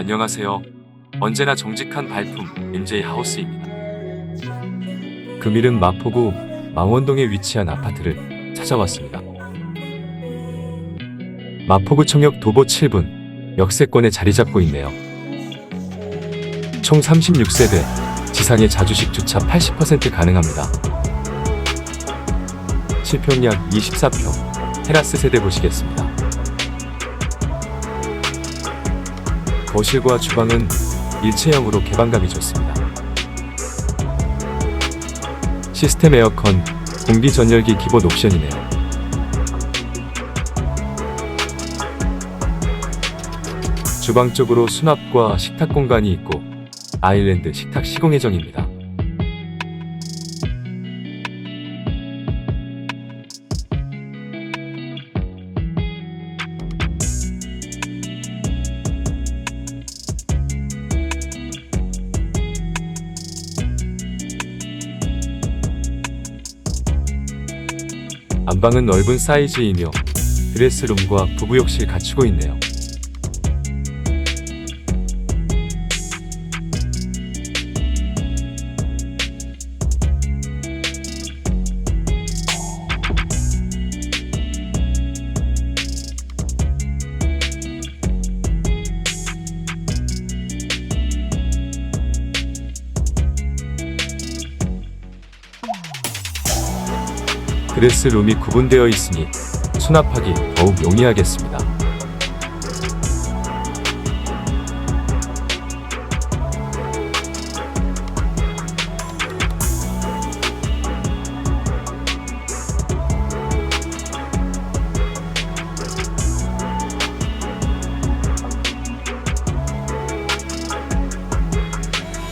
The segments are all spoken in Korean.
안녕하세요. 언제나 정직한 발품 MJ 하우스입니다. 금일은 마포구 망원동에 위치한 아파트를 찾아왔습니다. 마포구 청역 도보 7분 역세권에 자리 잡고 있네요. 총 36세대, 지상에 자주식 주차 80% 가능합니다. 실평약 24평, 테라스 세대 보시겠습니다. 거실과 주방은 일체형으로 개방감이 좋습니다. 시스템 에어컨, 공기 전열기 기본 옵션이네요. 주방 쪽으로 수납과 식탁 공간이 있고 아일랜드 식탁 시공 예정입니다. 안방은 넓은 사이즈이며 드레스룸과 부부욕실 갖추고 있네요. 드레스룸이 구분되어 있으니 수납하기 더욱 용이하겠습니다.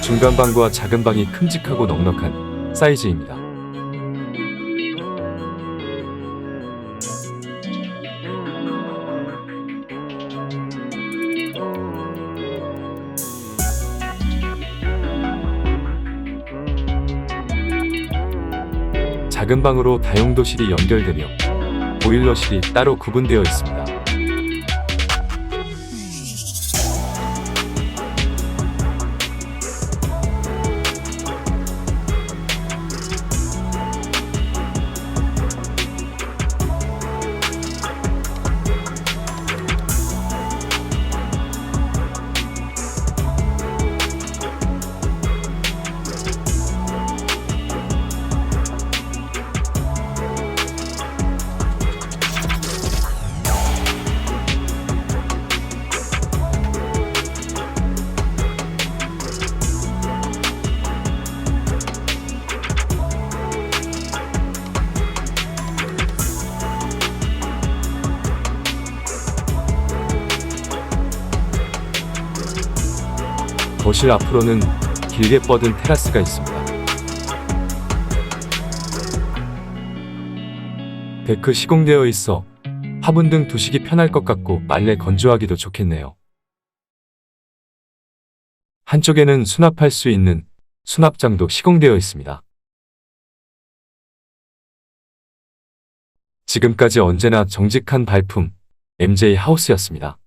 중간 방과 작은 방이 큼직하고 넉넉한 사이즈입니다. 작은 방으로 다용도실이 연결되며 보일러실이 따로 구분되어 있습니다. 거실 앞으로는 길게 뻗은 테라스가 있습니다. 데크 시공되어 있어 화분 등 두시기 편할 것 같고 빨래 건조하기도 좋겠네요. 한쪽에는 수납할 수 있는 수납장도 시공되어 있습니다. 지금까지 언제나 정직한 발품 MJ 하우스였습니다.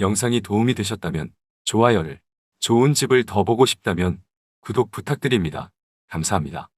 영상이 도움이 되셨다면 좋아요를, 좋은 집을 더 보고 싶다면 구독 부탁드립니다. 감사합니다.